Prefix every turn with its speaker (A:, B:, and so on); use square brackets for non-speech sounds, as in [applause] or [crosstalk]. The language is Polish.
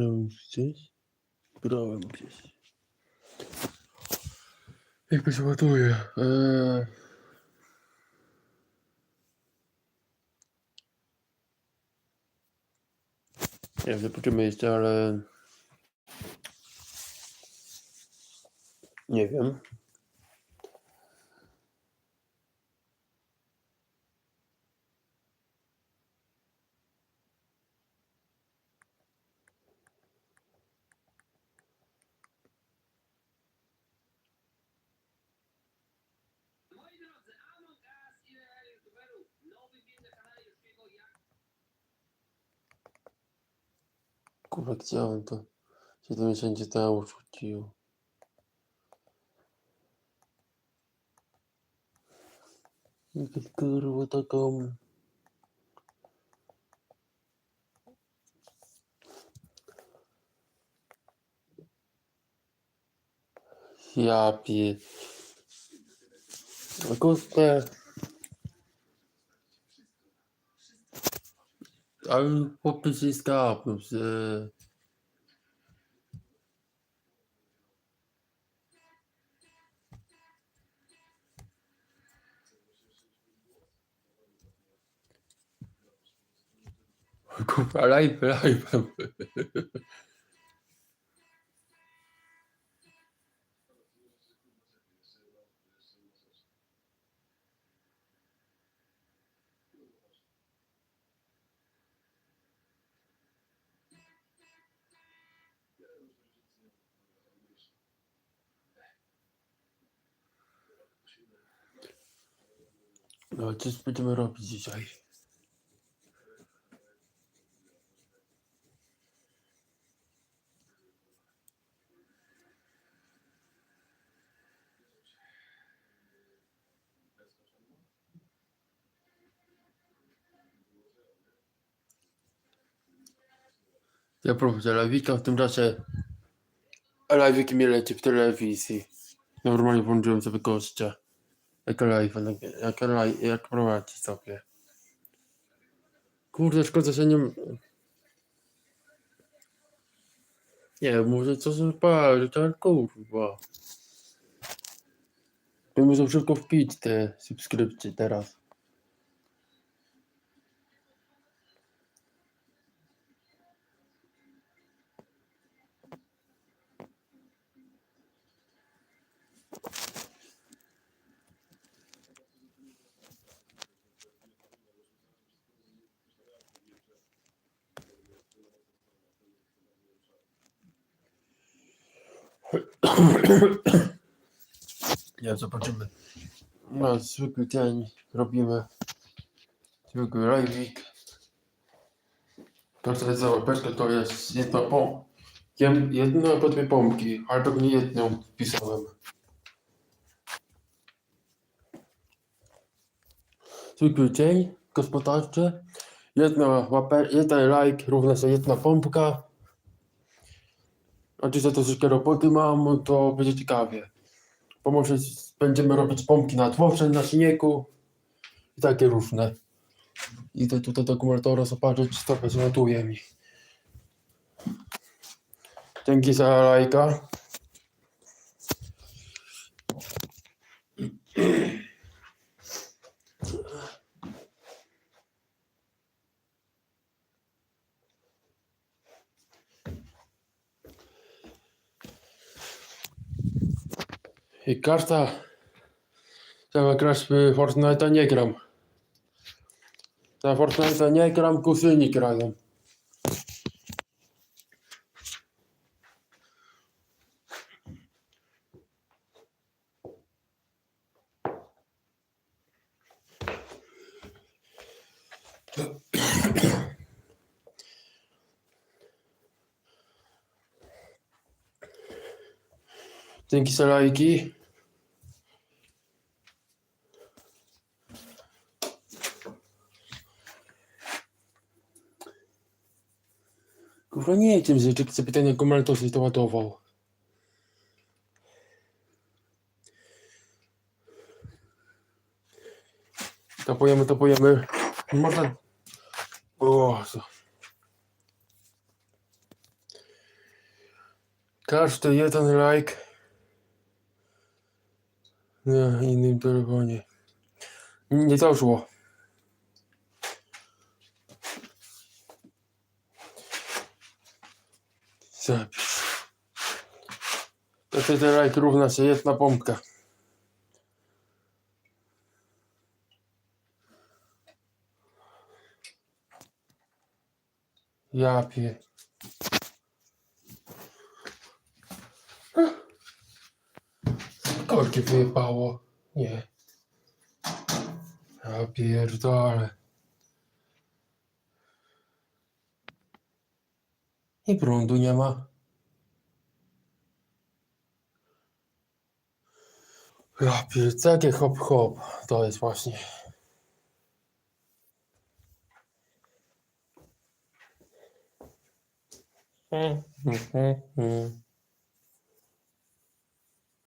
A: Brałem gdzieś? Brałem gdzieś. Jak się ładuje? Eee... Wiem, zobaczymy jeszcze, ale... Nie wiem. Kurwa, on to? Się to mi wszędzie dało rzucił. Jaka kurwa taką... Ja pie... Kurde... Ale chłopy się skapnął, że... Kurwa, No, coś będziemy robić dzisiaj. Ja prowadzę live'ika, w tym czasie live'ik mi leci w telewizji. Normalnie włączyłem sobie gościa. Jak live, jak, jak prowadzi sobie. Kurde, szkoda, że nie... Nie, może co się palić, ale kurwa. Ja muszę szybko wpić te subskrypcje teraz. [coughs] Nie, zobaczymy. No, zwykły dzień robimy. Zwykły live'ik. Każda załapeczka to jest jedna pom... Jedna albo dwie pompki, ale pewnie jedną wpisałem. Zwykły dzień gospodarczy. Jedna łapę, jeden like równa się jedna pompka. A dzisiaj to troszkę roboty mam, to będzie ciekawie. Bo może będziemy robić pompki na dworze, na śniegu i takie różne. Idę tutaj do akumulatora zobaczyć, co będzie notuje mi. Dzięki za lajka. I każda Trzeba grać w Fortnite'a nie gram. Na Fortnite'a nie gram, kuzyni grają. Dzięki za lajki. Kurwa nie tym że czy komentarz się to ładował. Topujemy, topujemy. Można... O? Każdy jeden like na innym telefonie. Nie doszło. To ten like równa się jedna pompka. Ja pie. Korki wyjebało. Nie. Ja pierdolę. I prądu nie ma. Ja takie hop hop. To jest właśnie. Mm.